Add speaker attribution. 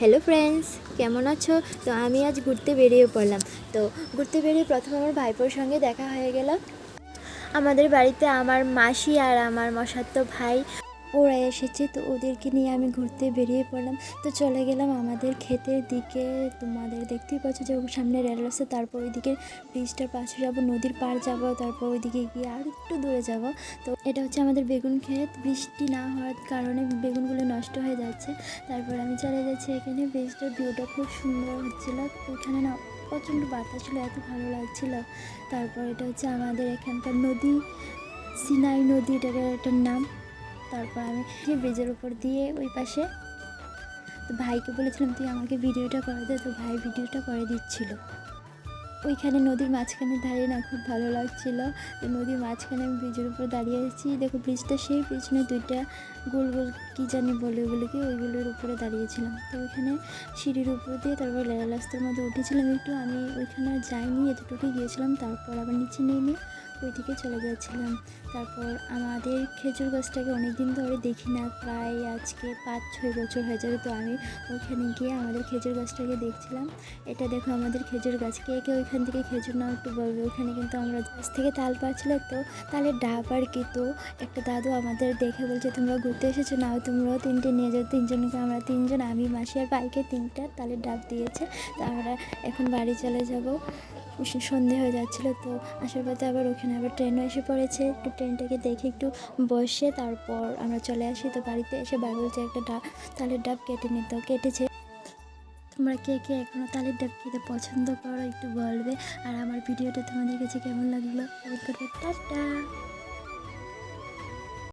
Speaker 1: Hello friends কেমন আছো? তো আমি আজ ঘুরতে বেরিয়ে পড়লাম। তো ঘুরতে বেরিয়ে প্রথম আমার ভাইপোর সঙ্গে দেখা হয়ে গেল। আমাদের বাড়িতে আমার মাসি আর আমার মশাত্ত ভাই ওরা এসেছে তো ওদেরকে নিয়ে আমি ঘুরতে বেরিয়ে পড়লাম। তো চলে গেলাম আমাদের ক্ষেতের দিকে। তোমাদের দেখতেই পাচ্ছ যে সামনে রেল রাস্তা তারপর ওইদিকে ব্রিজটার পাশে যাব, নদীর পার যাব, তারপর ওইদিকে গিয়ে আর একটু দূরে যাব। তো এটা হচ্ছে আমাদের বেগুন ক্ষেত। বৃষ্টি না হওয়ার কারণে বেগুনগুলো নষ্ট হয়ে যাচ্ছে। তারপর আমি চলে যাচ্ছি এখানে। ব্রিজটার ভিউটা খুব সুন্দর হচ্ছিল। ওখানে না প্রচণ্ড বাতাস ছিল, এত ভালো লাগছিল। তারপর এটা হচ্ছে আমাদের এখানকার নদী, সিনাই নদী, এটার একটা নাম। তারপর আমি ব্রিজের উপর দিয়ে ওই পাশে তো ভাইকে বলেছিলাম, তুই আমাকে ভিডিওটা করে দে। তো ভাই ভিডিওটা করে দিচ্ছিল। ওইখানে নদীর মাঝখানে দাঁড়িয়ে না খুব ভালো লাগছিল। তো নদীর মাঝখানে আমি ব্রিজের উপর দাঁড়িয়ে আছি। দেখো ব্রিজটা সেই পিছনে দুইটা গোল গোল কী জানি বলে ওগুলোকে ওইগুলোর উপরে দাঁড়িয়েছিলাম। তো ওইখানে সিঁড়ির উপর দিয়ে তারপর লেলা রাস্তার মধ্যে উঠেছিলাম একটু। আমি ওইখানে যাইনি এতটুকু গিয়েছিলাম। তারপর আবার নিচে নেমে ওই দিকে চলে যাচ্ছিলাম। তারপর আমাদের খেজুর গাছটাকে অনেক দিন ধরে দেখি না, প্রায় আজকে পাঁচ ছয় বছর হয়ে যাবে তো আমি ওইখানে গিয়ে আমাদের খেজুর গাছটাকে দেখছিলাম। এটা দেখো আমাদের খেজুর গাছ, কে কে ওইখান থেকে খেজুর নাও একটু বলবে? ওইখানে কিন্তু আমরা গাছ থেকে তাল পাচ্ছিল তো তালের ডাব আর কি তো, একটা দাদু আমাদের দেখে বলছে, তোমরা ঘুরতে এসেছ নাও তোমরাও তিনটে নিয়ে যাও। তিনজনকে আমরা তিনজন, আমি, মাসি আর বাইকে তিনটা তালের ডাব দিয়েছে। তো আমরা এখন বাড়ি চলে যাব। সন্ধে হয়ে যাচ্ছিল তো, আসার পথে আবার ওখানে আবার ট্রেনও এসে পড়েছে। একটু ট্রেনটাকে দেখে একটু বসে তারপর আমরা চলে আসি। তো বাড়িতে এসে বাড়ি বলছে একটা ডাব, তালের ডাব কেটে নিত, কেটেছে। তোমরা কে কে এখনও তালের ডাব খেতে পছন্দ করো একটু বলবে। আর আমার ভিডিওটা তোমাদের কাছে কেমন লাগল? টাটা।